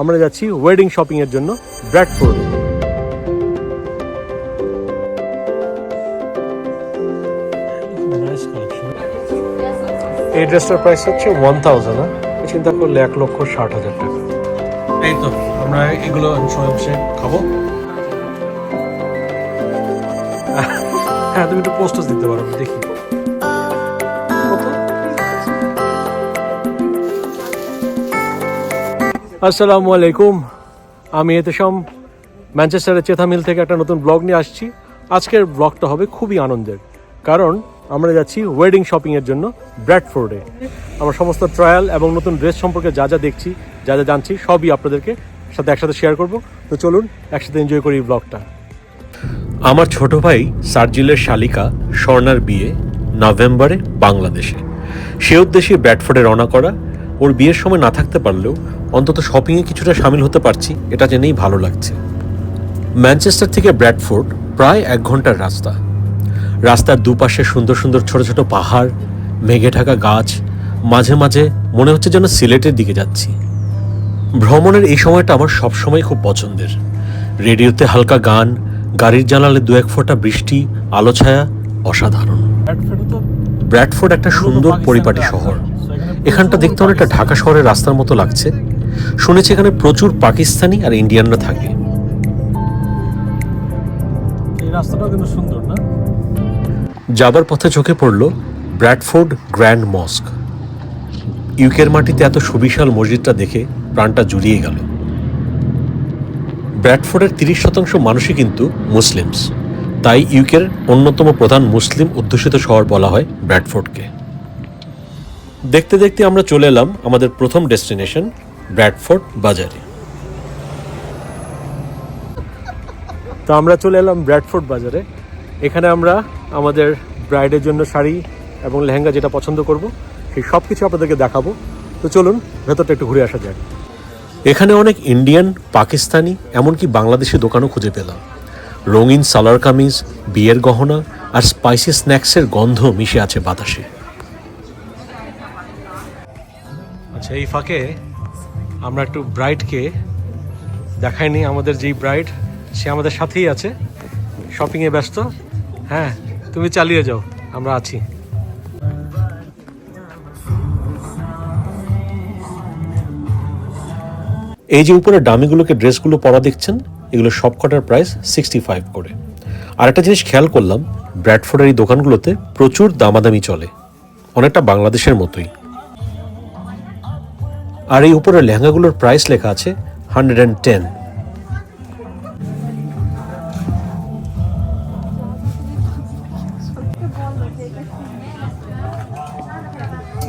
আমরা যাচ্ছি wedding shopping এর জন্য ব্র্যাডফোর্ড এই ড্রেসটার প্রাইস হচ্ছে ওয়ান থাউজেন্ড চিন্তা করলে এক লক্ষ ষাট হাজার টাকা। এই তো আমরা এগুলো সময় খাব। হ্যাঁ তুমি একটু পোস্টাস দিতে পারো দেখি। আসসালামু আলাইকুম। আমি এতেশম, ম্যানচেস্টারের চেথা মিল থেকে একটা নতুন ব্লগ নিয়ে আসছি। আজকের ব্লগটা হবে খুবই আনন্দের, কারণ আমরা যাচ্ছি ওয়েডিং শপিংয়ের জন্য ব্র্যাডফোর্ডে আমরা সমস্ত ট্রায়াল এবং নতুন ড্রেস সম্পর্কে যা যা দেখছি, যা যা জানছি, সবই আপনাদেরকে সাথে একসাথে শেয়ার করব। তো চলুন, একসাথে এনজয় করি ব্লগটা। আমার ছোট ভাই সার্জিলের শালিকা স্বর্ণার বিয়ে নভেম্বরে বাংলাদেশে। সে উদ্দেশ্যে ব্র্যাডফোর্ডে রওনা করা। ওর বিয়ের সময় না থাকতে পারলেও অন্তত শপিংয়ে কিছুটা সামিল হতে পারছি, এটা জেনেই ভালো লাগছে। ম্যানচেস্টার থেকে ব্র্যাডফোর্ড প্রায় এক ঘণ্টার রাস্তা। রাস্তার দুপাশে সুন্দর সুন্দর ছোট ছোট পাহাড়, মেঘে ঢাকা গাছ, মাঝে মাঝে মনে হচ্ছে যেন সিলেটের দিকে যাচ্ছি। ভ্রমণের এই সময়টা আমার সবসময় খুব পছন্দের। রেডিওতে হালকা গান, গাড়ির জানালে দু এক ফোঁটা বৃষ্টি, আলো ছায়া, অসাধারণ। ব্র্যাডফোর্ড একটা সুন্দর পরিপাটি শহর। এখানটা দেখতে অনেকটা ঢাকা শহরের রাস্তার মতো লাগছে। শুনেছি এখানে প্রচুর পাকিস্তানি আর ইন্ডিয়ানরা থাকে। এই রাস্তাটাও কিন্তু সুন্দর না? যাবার পথে চোখে পড়ল ব্র্যাডফোর্ড গ্র্যান্ড মস্ক। ইউকের মাটিতে এত সুবিশাল মসজিদটা দেখে প্রাণটা জুড়িয়ে গেল। ব্র্যাডফোর্ডের তিরিশ শতাংশ মানুষই কিন্তু মুসলিমস। তাই ইউকের অন্যতম প্রধান মুসলিম অধ্যুষিত শহর বলা হয় ব্র্যাডফোর্ডকে। দেখতে দেখতে আমরা চলে এলাম আমাদের প্রথম ডেস্টিনেশন ব্র্যাডফোর্ড বাজারে। তো আমরা চলে এলাম ব্র্যাডফোর্ড বাজারে। এখানে আমরা আমাদের ব্রাইডের জন্য শাড়ি এবং লেহেঙ্গা যেটা পছন্দ করব সেই সব কিছু আপনাদেরকে দেখাবো। তো চলুন ভেতরটা একটু ঘুরে আসা যাক। এখানে অনেক ইন্ডিয়ান পাকিস্তানি এমনকি বাংলাদেশি দোকানও খুঁজে পেলাম। রঙিন সালার কামিজ বিয়ের গহনা আর স্পাইসি স্ন্যাক্সের গন্ধ মিশে আছে বাতাসে। আচ্ছা এই ফাঁকে আমরা একটু ব্রাইডকে দেখাইনি, আমাদের যেই ব্রাইড সে আমাদের সাথেই আছে শপিংয়ে ব্যস্ত। হ্যাঁ তুমি চালিয়ে যাও, আমরা আছি। এই যে উপরে ডামিগুলোকে ড্রেসগুলো পরা দেখছেন, এগুলো সব কটার প্রাইস সিক্সটি ফাইভ করে। আর একটা জিনিস খেয়াল করলাম ব্র্যাডফোর্ডের এই দোকানগুলোতে প্রচুর দামাদামি চলে। অনেকটা বাংলাদেশের মতোই। আর এই উপরে লেহেঙ্গাগুলোর প্রাইস লেখা আছে হান্ড্রেড অ্যান্ড টেন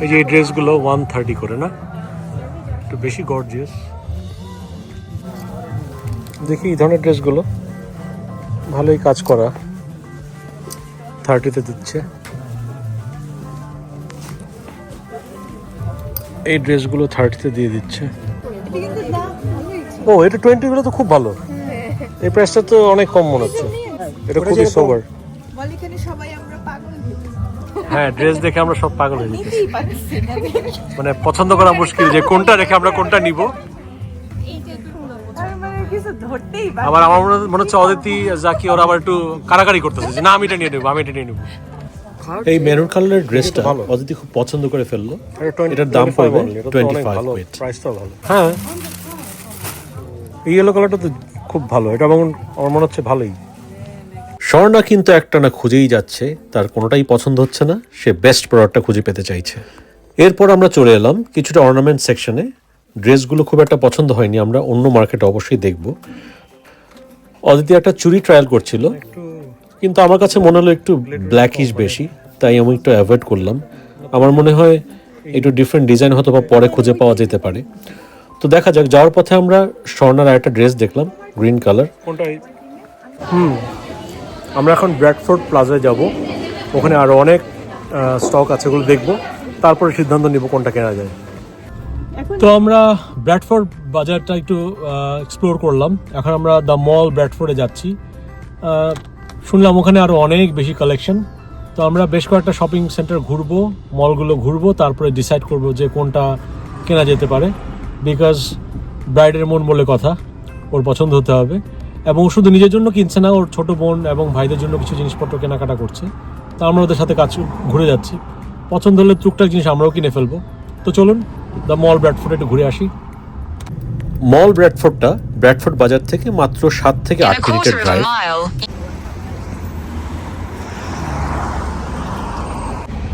এই যে এই ড্রেসগুলো ওয়ান থার্টি করে, না? একটু বেশি গর্জিয়াস দেখি এই ধরনের ড্রেসগুলো ভালোই কাজ করা। থার্টিতে দিচ্ছে। এই ড্রেসগুলো থার্টিতে দিয়ে দিচ্ছে। ও এটা টোয়েন্টিগুলো তো খুব ভালো। এই প্রাইসটা তো অনেক কম মনে হচ্ছে। এটা খুবই সোবার বলে এখানে সবাই আমরা পাগল হ্যাঁ ড্রেস দেখে আমরা সব পাগল হয়ে মানে পছন্দ করা মুশকিল যে কোনটা রেখে আমরা কোনটা নিব। আর মানে কিছু ধরতেই পারছি আবার আমার মনে মনে হচ্ছে অদিতি জাকি ওরা আবার একটু কারাকারি করতেছে। যে না আমি এটা নিয়ে নেব আমি এটা নিয়ে নেব। এই মেরুন কালারের ড্রেসটা অদিতি খুব পছন্দ করে ফেলল। এটার দাম পড়বে টোয়েন্টি ফাইভ ভালো হ্যাঁ। এই ইয়েলো কালারটা তো খুব ভালো এটা আমার আমার মনে হচ্ছে ভালোই। স্বর্ণা কিন্তু একটা না খুঁজেই যাচ্ছে তার কোনোটাই পছন্দ হচ্ছে না সে বেস্ট প্রোডাক্টটা খুঁজে পেতে চাইছে। এরপর আমরা চলে এলাম কিছুটা অর্নামেন্ট সেকশনে ড্রেসগুলো খুব একটা পছন্দ হয়নি আমরা অন্য মার্কেটে অবশ্যই দেখব। অদিতি একটা চুরি ট্রায়াল করছিল। কিন্তু আমার কাছে মনে হলো একটু ব্ল্যাকিশ বেশি তাই আমি একটু অ্যাভয়েড করলাম। আমার মনে হয় একটু ডিফারেন্ট ডিজাইন হয়তো বা পরে খুঁজে পাওয়া যেতে পারে। তো দেখা যাক যাওয়ার পথে আমরা স্বর্ণার একটা ড্রেস দেখলাম গ্রিন কালার হুম আমরা এখন ব্র্যাডফোর্ড প্লাজায় যাব। ওখানে আরও অনেক স্টক আছে ওগুলো দেখব। তারপরে সিদ্ধান্ত নিব কোনটা কেনা যায়। তো আমরা ব্র্যাডফোর্ড বাজারটা একটু এক্সপ্লোর করলাম। এখন আমরা দ্য মল ব্র্যাডফোর্ডে যাচ্ছি। শুনলাম ওখানে আরও অনেক বেশি কালেকশন তো আমরা বেশ কয়েকটা শপিং সেন্টার ঘুরবো মলগুলো ঘুরবো তারপরে ডিসাইড করব যে কোনটা কেনা যেতে পারে। বিকজ ব্রাইডের মন বলে কথা ওর পছন্দ হতে হবে। এবং ও শুধু নিজের জন্য কিনছে না ওর ছোট বোন এবং ভাইদের জন্য কিছু জিনিসপত্র কেনাকাটা করছে। তা আমরা ওদের সাথে কাজ ঘুরে যাচ্ছি। পছন্দ হলে টুকটাক জিনিস আমরাও কিনে ফেলব। তো চলুন দ্য মল ব্র্যাডফোর্ড একটু ঘুরে আসি। মল ব্র্যাডফোর্ডটা ব্র্যাডফোর্ড বাজার থেকে মাত্র সাত থেকে আট মিনিটের ড্রাইভ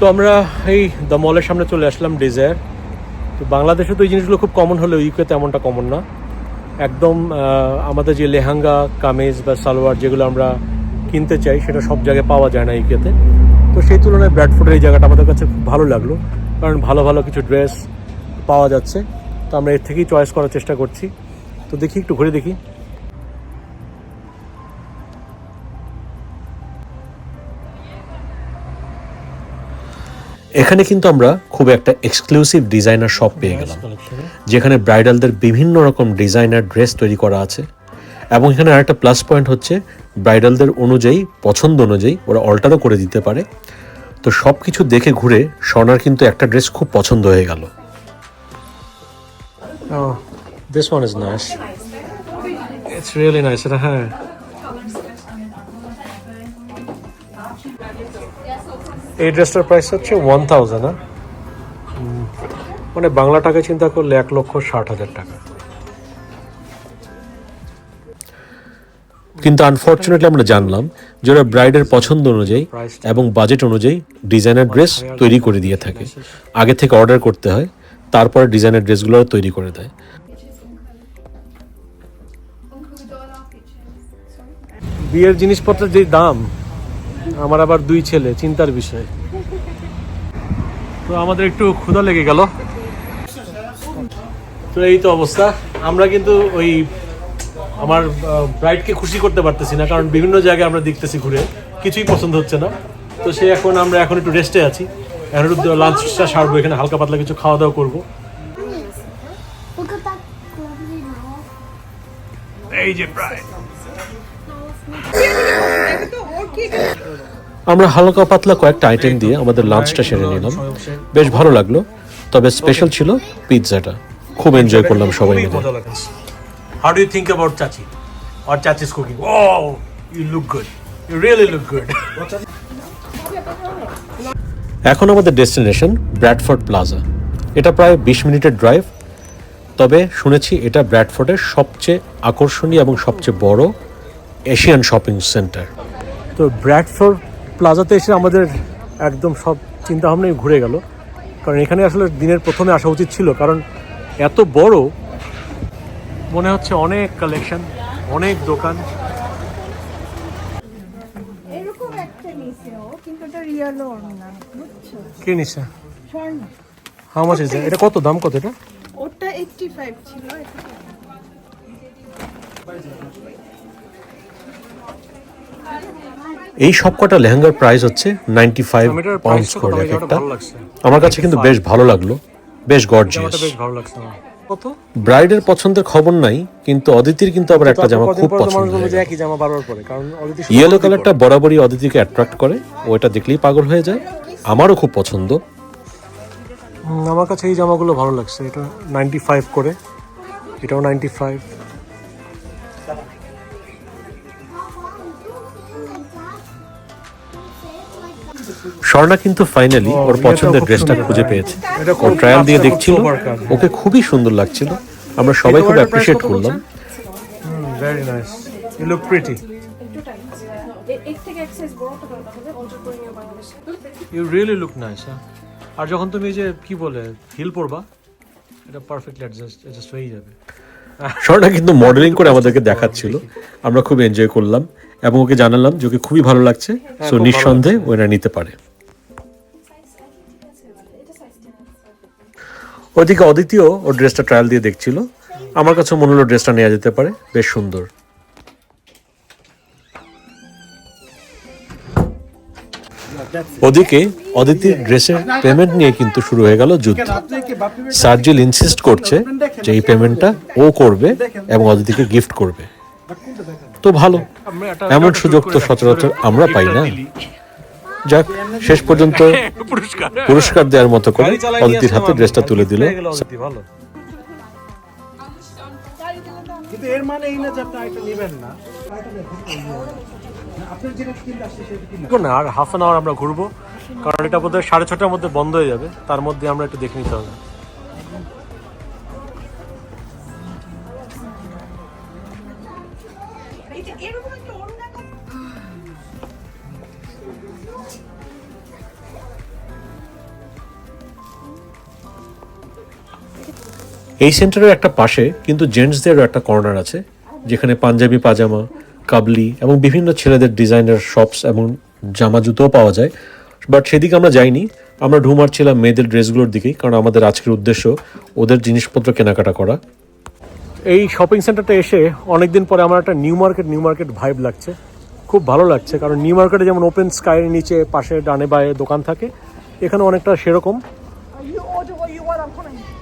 তো আমরা এই দ্য মলের সামনে চলে আসলাম ডিজায়ার তো বাংলাদেশে তো এই জিনিসগুলো খুব কমন হলেও ইউকেতে এমনটা কমন না। একদম আমাদের যে লেহাঙ্গা, কামিজ বা সালোয়ার যেগুলো আমরা কিনতে চাই, সেটা সব জায়গায় পাওয়া যায় না ইউকেতে তো। সেই তুলনায় ব্র্যাডফোর্ডের এই জায়গাটা আমাদের কাছে খুব ভালো লাগল, কারণ ভালো ভালো কিছু ড্রেস পাওয়া যাচ্ছে। তো আমরা এর থেকেই চয়েস করার চেষ্টা করছি। তো দেখি, একটু ঘুরে দেখি। এখানে কিন্তু আমরা খুব একটা এক্সক্লুসিভ ডিজাইনার শপ পেয়ে গেলাম, যেখানে ব্রাইডালদের বিভিন্ন রকম ডিজাইনার ড্রেস তৈরি করা আছে। এবং এখানে আরেকটা প্লাস পয়েন্ট হচ্ছে ব্রাইডালদের অনুযায়ী, পছন্দ অনুযায়ী ওরা অল্টারও করে দিতে পারে। তো সব কিছু দেখে ঘুরে স্বর্ণার কিন্তু একটা ড্রেস খুব পছন্দ হয়ে গেল। This one is nice it's really nice এটা হ্যাঁ এই ড্রেসটার প্রাইস হচ্ছে ওয়ান থাউজেন্ড হ্যাঁ? মানে বাংলা টাকায় চিন্তা করলে এক লক্ষ ষাট হাজার টাকা। কিন্তু আনফর্চুনেটলি আমরা জানলাম যে ওরা ব্রাইডের পছন্দ অনুযায়ী এবং বাজেট অনুযায়ী ডিজাইনার ড্রেস তৈরি করে দিয়ে থাকে। আগে থেকে অর্ডার করতে হয় তারপরে ডিজাইনার ড্রেসগুলো তৈরি করে দেয়। বিয়ের জিনিসপত্রের যে দাম আমার আবার দুই ছেলে, চিন্তার বিষয়। তো আমাদের একটু ক্ষুধা লেগে গেল। তো এই তো অবস্থা। আমরা কিন্তু ওই আমার ব্রাইডকে খুশি করতে পারতেছি না, কারণ বিভিন্ন জায়গায় আমরা দেখতেছি ঘুরে। কিছুই পছন্দ হচ্ছে না। তো সে এখন, আমরা এখন একটু রেস্টে আছি। এখন একটু লাঞ্চটা সারবো, এখানে হালকা পাতলা কিছু খাওয়া দাওয়া করব. এই যে প্রায় আমরা হালকা পাতলা কয়েকটা আইটেম দিয়ে আমাদের লাঞ্চটা সেরে নিলাম। বেশ ভালো লাগল। তবে স্পেশাল ছিল পিৎজাটা খুব এনজয় করলাম সবাই মিলে। How do you think about Chachi? Or Chachi's cooking? Oh, you look good. You really look good. এখন আমাদের ডেস্টিনেশন ব্র্যাডফোর্ড প্লাজা এটা প্রায় বিশ মিনিটের ড্রাইভ তবে শুনেছি এটা ব্র্যাডফোর্ডের সবচেয়ে আকর্ষণীয় এবং সবচেয়ে বড় এশিয়ান শপিং সেন্টার তো ব্র্যাডফোর্ড প্লাজাতে এসে আমাদের একদম সব চিন্তা ভাবনাই ঘুরে গেল। কারণ এখানে আসলে দিনের প্রথমে আসা উচিত ছিল কারণ এত বড় মনে হচ্ছে অনেক কালেকশন অনেক দোকান। কে নিছে? হাউ মাছ ইজ এটা কত দাম কত এটা? ওটা 85 ছিল এটা এই সবকটা লেহেঙ্গার প্রাইস হচ্ছে নাইনটি ফাইভ পাউন্ডস করে এক একটা। আমার কাছে কিন্তু বেশ ভালো লাগল বেশ গর্জিয়াস ব্রাইডের পছন্দের খবর নাই কিন্তু অদিতির কিন্তু আবার একটা জামা খুব পছন্দ বলব যে একই জামা বারবার পরে কারণ ইয়েলো কালারটা বরাবরই অদিতিকে অ্যাট্রাক্ট করে ও এটা দেখলেই পাগল হয়ে যায়। আমারও খুব পছন্দ। আমার কাছে এই জামাগুলো ভালো লাগছে এটা নাইনটি ফাইভ করে এটাও নাইনটি ফাইভ স্বর্ণা কিন্তু ফাইনালি ওর পছন্দের ড্রেসটা খুঁজে পেয়েছে। ও ট্রায়াল দিয়ে দেখছিল। ওকে খুবই সুন্দর লাগছিল। আমরা সবাই খুব অ্যাপ্রিশিয়েট করলাম। Very nice you look pretty really look nice হ্যাঁ আর যখন তুমি এই যে কি বলে হিল পরবা এটা পারফেক্টলি অ্যাডজাস্ট অ্যাডজাস্ট হয়ে যাবে। স্বর্ণা কিন্তু মডেলিং করে আমাদেরকে দেখাচ্ছিল। আমরা খুব এনজয় করলাম এবং ওকে জানালাম যে ওকে খুবই ভালো লাগছে। সো নিঃসন্দেহে ও এটা নিতে পারে। ওদিকে অদ্বিতীয় ওর ড্রেসটা ট্রায়াল দিয়ে দেখছিল। আমার কাছে মনে হলো ড্রেসটা নেওয়া যেতে পারে। বেশ সুন্দর। ওদিকে অদিতির ড্রেসের পেমেন্ট নিয়ে কিন্তু শুরু হয়ে গেল যুদ্ধ। সার্জিল ইনসিস্ট করছে যে এই পেমেন্টটা ও করবে এবং অদিতিকে গিফট করবে। তো ভালো। এমন সুযোগ তো সচরাচর আমরা পাই না। যাক শেষ পর্যন্ত পুরস্কার। পুরস্কার দেওয়ার মতো করে অদিতির হাতে ড্রেসটা তুলে দিল। কিন্তু এর মানে এই না যে আপনি আরেকটা নেবেন না। আপনার যেটা কিনতে আসছে সেটা কিনবেন দেখুন না আর হাফ অ্যান আওয়ার আমরা ঘুরবো কারণ এটা বোধহয় সাড়ে ছটার মধ্যে বন্ধ হয়ে যাবে তার মধ্যে আমরা একটু দেখে নিতে হবে। এই সেন্টারের একটা পাশে কিন্তু জেন্টসদেরও একটা কর্নার আছে যেখানে পাঞ্জাবি পাজামা কাবলি এবং বিভিন্ন ছেলেদের ডিজাইনার শপস এবং জামা জুতোও পাওয়া যায় বাট সেদিকে আমরা যাইনি আমরা ঢু মারছিলাম মেয়েদের ড্রেসগুলোর দিকেই কারণ আমাদের আজকের উদ্দেশ্য ওদের জিনিসপত্র কেনাকাটা করা এই শপিং সেন্টারটা এসে অনেকদিন পরে আমার একটা New Market New Market vibe লাগছে খুব ভালো লাগছে কারণ নিউ মার্কেটে যেমন ওপেন স্কাইয়ের নিচে পাশে ডানে বায়ে দোকান থাকে এখানে অনেকটা সেরকম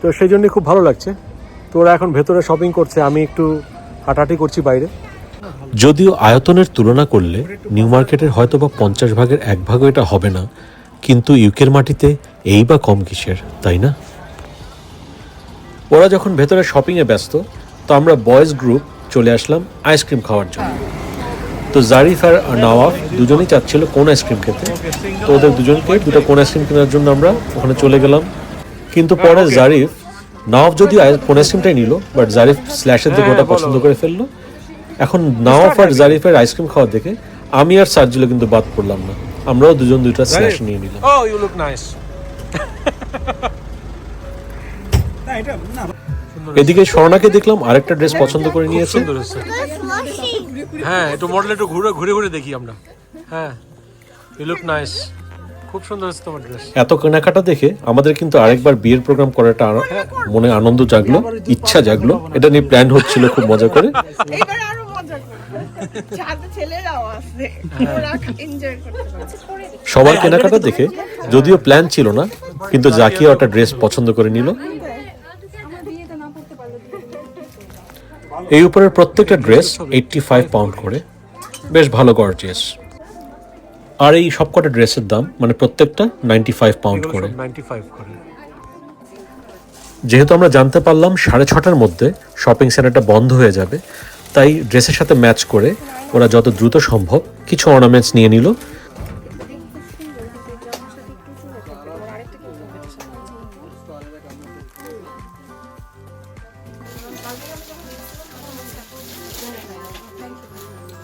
তো সেই জন্যই খুব ভালো লাগছে। তো ওরা এখন ভেতরে শপিং করছে, আমি একটু হাঁটাহাঁটি করছি বাইরে। যদিও আয়তনের তুলনা করলে নিউ মার্কেটের হয়তো বা পঞ্চাশ ভাগের এক ভাগও এটা হবে না, কিন্তু ইউকের মাটিতে এই বা কম কিসের, তাই না? ওরা যখন ভেতরে শপিংয়ে ব্যস্ত, তো আমরা বয়েজ গ্রুপ চলে আসলাম আইসক্রিম খাওয়ার জন্য। তো জারিফ আর নওয়াফ দুজনেই চাচ্ছিল কোন আইসক্রিম খেতে। তো ওদের দুজনকে দুটো কোন আইসক্রিম কেনার জন্য আমরা ওখানে চলে গেলাম। কিন্তু পরে জারিফ নওয়াফ যদি আইসক্রিমটাই নিল বাট জারিফ স্ল্যাশের দিকে ওটা পছন্দ করে ফেলল। এখন নওয়াফ আর জারিফের আইসক্রিম খাওয়া দেখে আমি আর সার্জিলো কিন্তু বাদ পড়লাম না। আমরাও দুজন দুইটা স্ল্যাশ নিয়ে নিলাম। ও ইউ লুক নাইস না এটা না এদিকে স্বর্ণাকে দেখলাম আরেকটা ড্রেস পছন্দ করে নিয়েছে। হ্যাঁ একটু মডেল একটু ঘুরে ঘুরে ঘুরে দেখি আমরা। হ্যাঁ ইউ লুক নাইস খুব সুন্দর তোমার ড্রেস এত কেনাকাটা দেখে আমাদের কিন্তু আরেকবার বিয়ের প্রোগ্রাম করাটা মনে আনন্দ জাগলো ইচ্ছা জাগলো। এটা নিয়ে প্ল্যান হচ্ছিল খুব মজা করে। সবার কেনাকাটা দেখে যদিও প্ল্যান ছিল না কিন্তু জাকিয়া একটা ড্রেস পছন্দ করে নিল। এই উপরের প্রত্যেকটা ড্রেস এইটটি ফাইভ পাউন্ড করে। বেশ ভালো গর্জিয়াস আর এই সবকটা ড্রেসের দাম মানে প্রত্যেকটা নাইনটি ফাইভ পাউন্ড করে। করে। যেহেতু আমরা জানতে পারলাম সাড়ে ছটার মধ্যে শপিং সেন্টারটা বন্ধ হয়ে যাবে তাই ড্রেসের সাথে ম্যাচ করে ওরা যত দ্রুত সম্ভব কিছু অর্নামেন্টস নিয়ে নিল।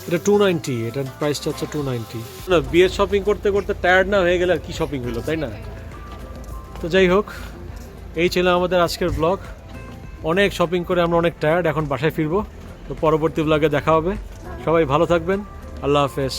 এটা টু নাইনটি এটার প্রাইসটা হচ্ছে টু নাইনটি না বিয়ের শপিং করতে করতে টায়ার্ড না হয়ে গেলে আর কি শপিং হলো, তাই না? তো যাই হোক, এই ছিল আমাদের আজকের ব্লগ অনেক শপিং করে আমরা অনেক টায়ার্ড এখন বাসায় ফিরবো। তো পরবর্তী ব্লগে দেখা হবে। সবাই ভালো থাকবেন। আল্লাহ হাফেজ।